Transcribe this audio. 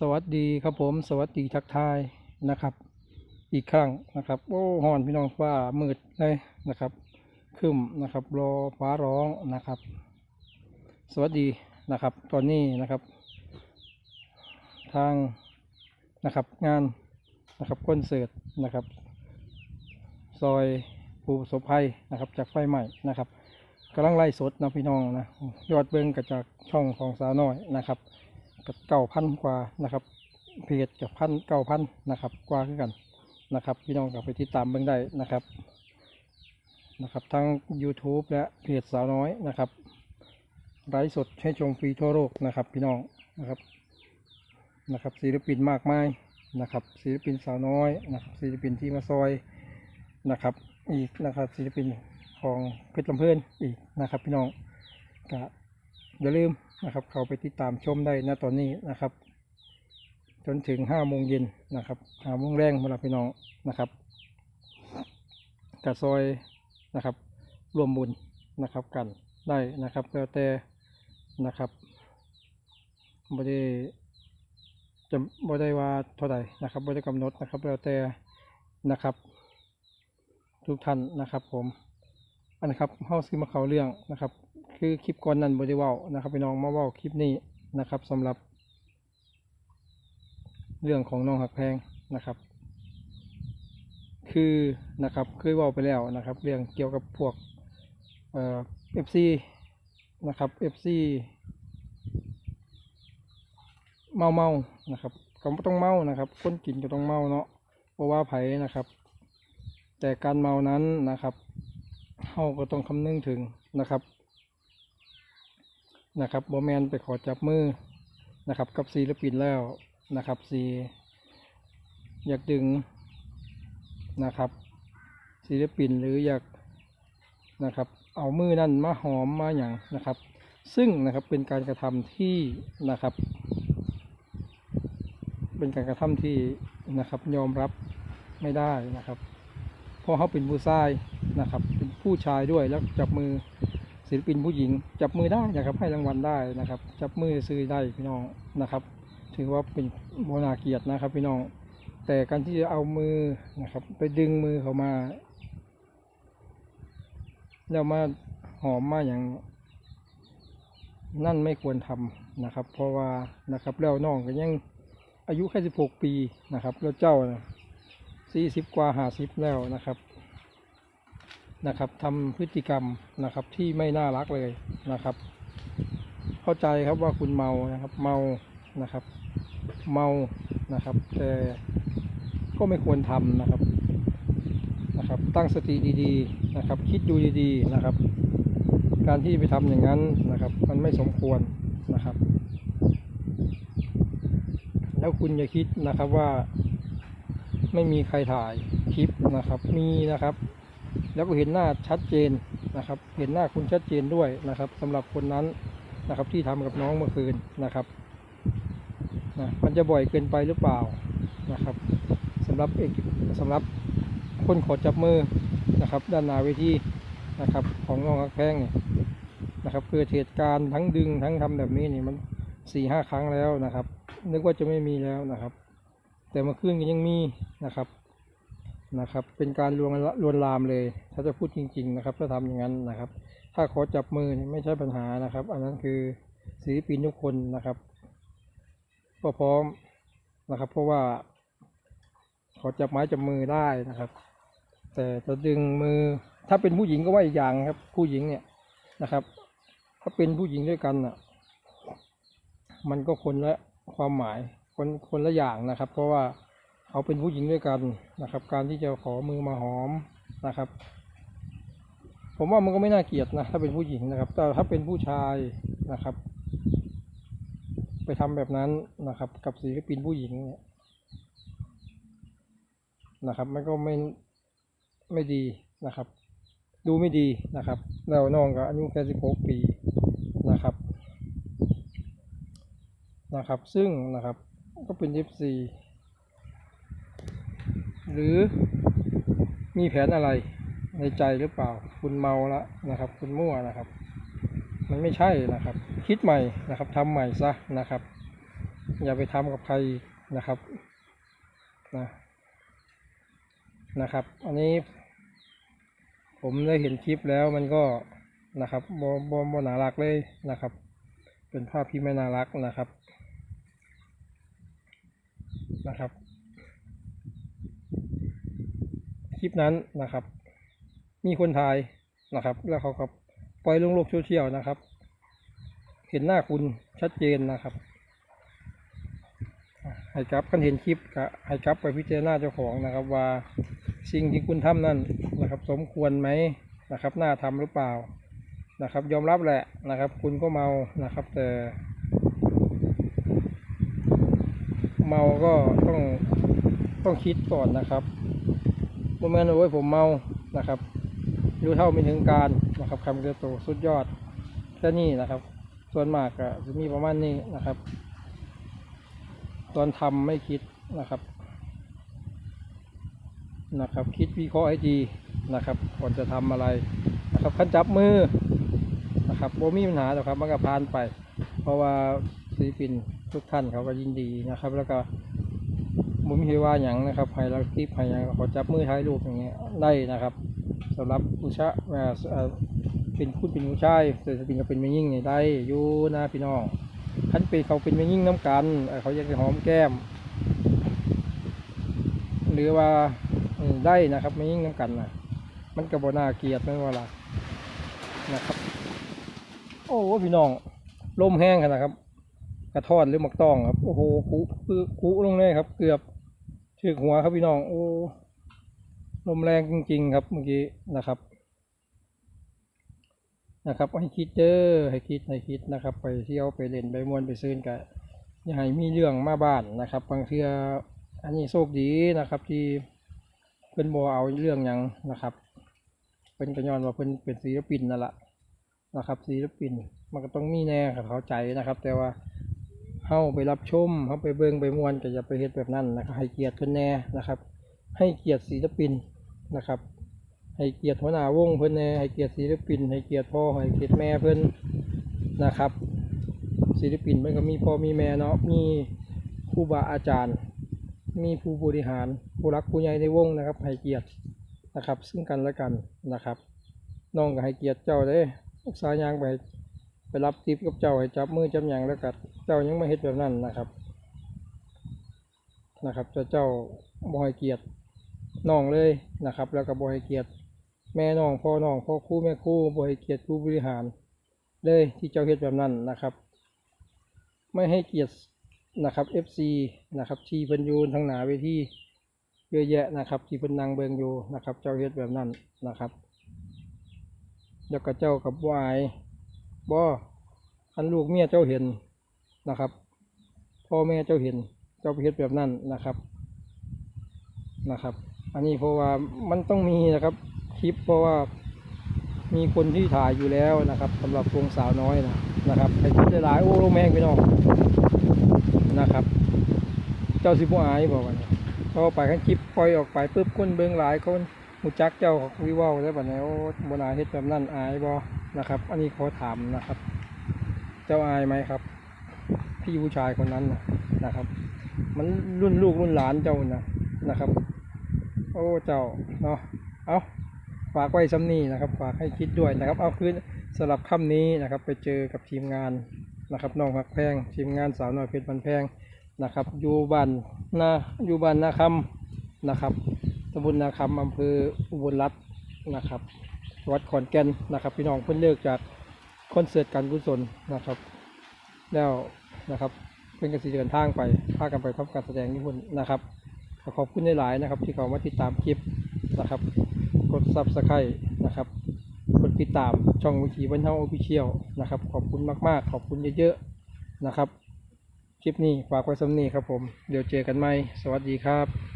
สวัสดีครับผม สวัสดีทักทายนะครับ อีกครั้งนะครับ โอ้หอนพี่น้องฟ้ามืดเลยนะครับคึมนะครับรอฟ้าร้องนะครับ สวัสดีนะครับ ตอนนี้นะครับ ทางนะครับงานนะครับคอนเสิร์ตนะครับ ซอยภูประสบภัยนะครับ จากไฟใหม่นะครับกำลังไล่สดนะพี่น้องนะยอดเบิ้งกับจากช่องของสาวน้อยนะครับ กับเก้าพันกว่านะครับเพจกับพันเก้าพันนะครับกว่าคือกันนะครับ พี่น้องกับไปติดตามเบิ่งได้นะครับนะครับทั้ง YouTube และเพจสาวน้อยนะครับไลฟ์สดให้ชมฟรีทั่วโลกนะครับ พี่น้องนะครับนะครับศิลปินมากมายนะครับศิลปินสาวน้อยนะครับศิลปินที่มาซอยนะครับอีกนะครับศิลปินของเพชรลำเพลินอีกนะครับ พี่น้องก็อย่าลืม นะครับ เข้าไปติดตามชมได้นะตอนนี้นะครับ จนถึงห้าโมงเย็นนะครับห้าโมงแรงเวลาพี่น้องนะครับกระซอยนะครับรวมบุญนะครับกันได้นะครับแล้วแต่นะครับบ่ได้จะบ่ได้ว่าเท่าไหร่นะครับบ่ได้กำหนดนะครับแล้วแต่นะครับ ทุกท่านนะครับ ผมอันนะครับเฮาซื้อมาเขาเรื่องนะครับ คือคลิปก่อนนั้นบริวานะครับพี่น้องมาว่าคลิปนี้นะครับสำหรับ เรื่องของน้องหักแพงนะครับ คือนะครับเคยว่าไปแล้วนะครับ เรื่องเกี่ยวกับพวกเอ่อฟซีนะครับเอฟซีเมาเมานะครับก็ต้องเมานะครับคนกินก็ต้องเมาเนาะเพราะว่าไผ่นะครับ แต่การเมานั้นนะครับเฮาก็ต้องคำนึงถึงนะครับ นะครับบอแมนไปขอจับมือนะครับ กับศิลปินแล้วนะครับสีอยากดึงนะครับศิลปินหรืออยากนะครับ เอามือนั่นมาหอมมาอย่างนะครับ ซึ่งนะครับเป็นการกระทำที่นะครับ เป็นการกระทำที่นะครับยอมรับไม่ได้นะครับเพราะเขาเป็นผู้ชายนะครับ เป็นผู้ชายด้วยแล้วจับมือ ศิลปินผู้หญิง จับมือได้นะครับให้รางวัลได้นะครับ จับมือซื้อได้พี่น้องนะครับ ถือว่าเป็นโบนาเกียรตินะครับ พี่น้อง แต่การที่จะเอามือนะครับ ไปดึงมือเขามาแล้วมาหอมมาอย่างนั่นไม่ควรทำนะครับ เพราะว่านะครับแล้วน้องก็ยังอายุแค่สิบหกปีนะครับ แล้วเจ้าสี่สิบกว่าห้าสิบแล้วนะครับ นะครับทำพฤติกรรมนะครับที่ไม่น่ารักเลยนะครับ เข้าใจครับว่าคุณเมานะครับเมานะครับ เมานะครับ แต่ก็ไม่ควรทำนะครับนะครับ ตั้งสติดีๆนะครับ คิดดูดีๆนะครับ การที่ไปทำอย่างนั้นนะครับ มันไม่สมควรนะครับ แล้วคุณอย่าคิดนะครับว่า ไม่มีใครถ่ายคลิปนะครับ มีนะครับ แล้วก็เห็นหน้าชัดเจนนะครับ เห็นหน้าคุณชัดเจนด้วยนะครับสำหรับคนนั้นนะครับที่ทำกับน้องเมื่อคืนนะครับนะมันจะบ่อยเกินไปหรือเปล่านะครับสำหรับเอกสำหรับคนขอจับมือนะครับ ด้านหน้าเวทีนะครับ ของน้องฮักแพงเนี่ยนะครับเกิดเหตุการณ์ทั้งดึงทั้งทำแบบนี้นี่มันสี่ห้าครั้งแล้วนะครับ นึกว่าจะไม่มีแล้วนะครับ แต่เมื่อคืนก็ยังมีนะครับ นะครับ เป็นการลวงลวนลามเลย ถ้าจะพูดจริง ๆ นะครับ ถ้าทำอย่างนั้นนะครับ ถ้าขอจับมือไม่ใช่ปัญหานะครับ อันนั้นคือศิลปินทุกคนนะครับ ก็พร้อมนะครับ เพราะว่า ขอจับไม้จับมือได้นะครับ แต่จะดึงมือ ถ้าเป็นผู้หญิงก็ว่าอีกอย่างครับ ผู้หญิงเนี่ยนะครับ ถ้าเป็นผู้หญิงด้วยกันอะ มันก็คนละความหมายคนคนละอย่างนะครับ เพราะว่า เขาเป็นผู้หญิงด้วยกันนะครับ การที่จะขอมือมาหอมนะครับ ผมว่ามันก็ไม่น่าเกลียดนะถ้าเป็นผู้หญิงนะครับ แต่ถ้าเป็นผู้ชายนะครับ ไปทำแบบนั้นนะครับ กับศิลปินผู้หญิงเนี่ยนะครับ มันก็ไม่ไม่ดีนะครับ ดูไม่ดีนะครับแล้วน้องก็อายุแค่สิบหกปีนะครับนะครับ ซึ่งนะครับก็เป็น FC หรือมีแผนอะไรในใจหรือเปล่า คุณเมาล้วนะครับ คุณมั่วนะครับ มันไม่ใช่นะครับ คิดใหม่นะครับทำใหม่ซะนะครับ อย่าไปทำกับใครนะครับนะนะครับ อันนี้ผมได้เห็นคลิปแล้วมันก็นะครับบอบอบน่ารักเลยนะครับ เป็นภาพที่ไม่น่ารักนะครับนะครับ ค ลิปนั้นนะครับ มีคนถ่ายนะครับ แล้วเขาก็ปล่อยลงโลกโซเชียลนะครับ เห็นหน้าคุณชัดเจนนะครับให้กลับกันเห็นคลิปก็ให้กลับไปพิจารณาเจ้าของนะครับ ว่าสิ่งที่คุณทำนั่นนะครับ สมควรไหมนะครับน่าทำหรือเปล่านะครับ ยอมรับแหละนะครับ คุณก็เมานะครับ แต่ เมาก็ต้องต้องคิดก่อนนะครับ บ่แมนว่าโอ้ยผมเมานะครับรู้เท่าไม่ถึงการนะครับคำเกระโตสุดยอดแค่นี้นะครับ ส่วนมากก็จะมีประมาณนี้นะครับ ตอนทำไม่คิดนะครับนะครับ คิดวิเคราะห์ให้ดีนะครับก่อนจะทำอะไรนะครับขั้นจับมือนะครับโบมีปัญหาหรอกครับมันก็ผ่านไป เพราะว่าศิลปินทุกท่านเขาก็ยินดีนะครับ แล้วก็ บ่มีใครว่าอย่างนะครับให้เราคลิปให้หยังเขาจับมือถ่ายรูปอย่างเงี้ยได้นะครับสำหรับผู้ชายเป็นคุณเป็นผู้ชายศิลปินก็เป็นแม่ยิ่งนี่ได้อยู่นะพี่น้องท่านเป็นเขาเป็นแม่ยิ่งน้ำกัน เขาอยากจะหอมแก้ม หรือว่าได้นะครับแม่ยิ่งน้ำกันนะมันก็บ่น่าเกียดไม่ว่าล่ะนะครับ โอ้พี่น้องลมแห้งขนาดครับ กระทอนหรือหมักต้องครับ โอ้โหคุคือคุลงเลยครับ เกือบ ถึกหัวครับพี่น้อง โอ้ ลมแรงจริง ๆ ครับเมื่อกี้นะครับ นะครับให้คิดเจอให้คิดให้คิดนะครับ ไปเที่ยวไปเล่นไปมวนไปซื้นกันอย่าให้มีเรื่องมาบ้านนะครับบางเทื่ออันนี้โชคดีนะครับ ที่เพิ่นบ่เอาเรื่องหยังนะครับเพิ่นก็ย้อนว่าเพิ่นเป็นศิลปินนั่นแหละนะครับศิลปินมันก็ต้องมีแน่ครับเข้าใจนะครับ แต่ว่า เฮาไปรับชมเฮาไปเบิ่งไปมวนก็อย่าไปเฮ็ดแบบนั้นนะครับให้เกียรติเพิ่นแน่นะครับ ให้เกียรติศิลปินนะครับ ให้เกียรติหัวหน้าวงเพิ่นแน่ให้เกียรติศิลปิน ให้เกียรติพ่อให้เกียรติแม่เพิ่นนะครับ ศิลปินมันก็มีพ่อมีแม่เนาะมีครูบาอาจารย์ มีผู้บริหารผู้รักผู้ใหญ่ในวงนะครับ ให้เกียรตินะครับ ซึ่งกันและกันนะครับน้องก็ให้เกียรติเจ้าเด้รักษายางไป ไปรับทิปกับเจ้าให้จับมือจับหยังแล้วกัดเจ้ายังไม่เฮ็ดแบบนั้นนะครับ นะครับเจ้าเจ้าบ่ให้เกียรติน้องเลยนะครับ แล้วก็บ่ให้เกียรติแม่น้องพ่อน้องพ่อคู่แม่คู่บ่ให้เกียรติผู้บริหาร เลยที่เจ้าเฮ็ดแบบนั้นนะครับ ไม่ให้เกียรตินะครับ FC นะครับที่เพิ่นยูนทางหนาเวทีเยอะแยะนะครับ ที่เพิ่นนั่งเบิงอยู่นะครับ เจ้าเฮ็ดแบบนั้นนะครับ แล้วก็เจ้ากับวาย บ่อันลูกเมียเจ้าเห็นนะครับ พ่อแม่เจ้าเห็น เจ้าไปเฮ็ดแบบนั้นนะครับนะครับ อันนี้เพราะว่ามันต้องมีนะครับคลิปเพราะว่ามีคนที่ถ่ายอยู่แล้วนะครับสำหรับวงสาวน้อยนะนะครับไปคิดหลายโอ้โลแมงพี่น้องนะครับ เจ้าสิบอายบอกว่าพอไปขั้นคลิปปล่อยออกไปปุ๊บคนเบิ่งหลายคนหูจักเจ้าวิวาแล้วบัดนี้โอ้บนาเฮ็ดแบบนั้นอายบ่ นะครับ อันนี้ขอถามนะครับ เจ้าอายไหมครับ พี่ผู้ชายคนนั้นนะครับ มันรุ่นลูกรุ่นหลานเจ้านะนะครับ โอ้เจ้าเนาะเอาฝากไว้ซ้ำนี้นะครับ ฝากให้คิดด้วยนะครับ เอาคืนสำหรับค่ำนี้นะครับ ไปเจอกับทีมงานนะครับน้องหักแพงทีมงานสาวน้อยเพชรบันแพงนะครับอยู่บ้านนาอยู่บ้านนาคำนะครับตำบลนาคำอำเภออุบลรัตน์นะครับ จังหวัดขอนแก่นนะครับพี่น้องเพิ่นเลิกจากคอนเสิร์ตการกุศลนะครับ แล้วนะครับเพิ่นก็สิเดินทางไปพากันไปทำการแสดงญี่ปุ่นนะครับขอบคุณหลายๆนะครับ ที่เขามาติดตามคลิปนะครับ กดซับสไครต์นะครับกดติดตามช่องวิธีวันเฮาออฟฟิเชียลนะครับ ขอบคุณมาก ๆ ขอบคุณเยอะๆนะครับ คลิปนี้ฝากไว้สำนีครับผม เดี๋ยวเจอกันใหม่ สวัสดีครับ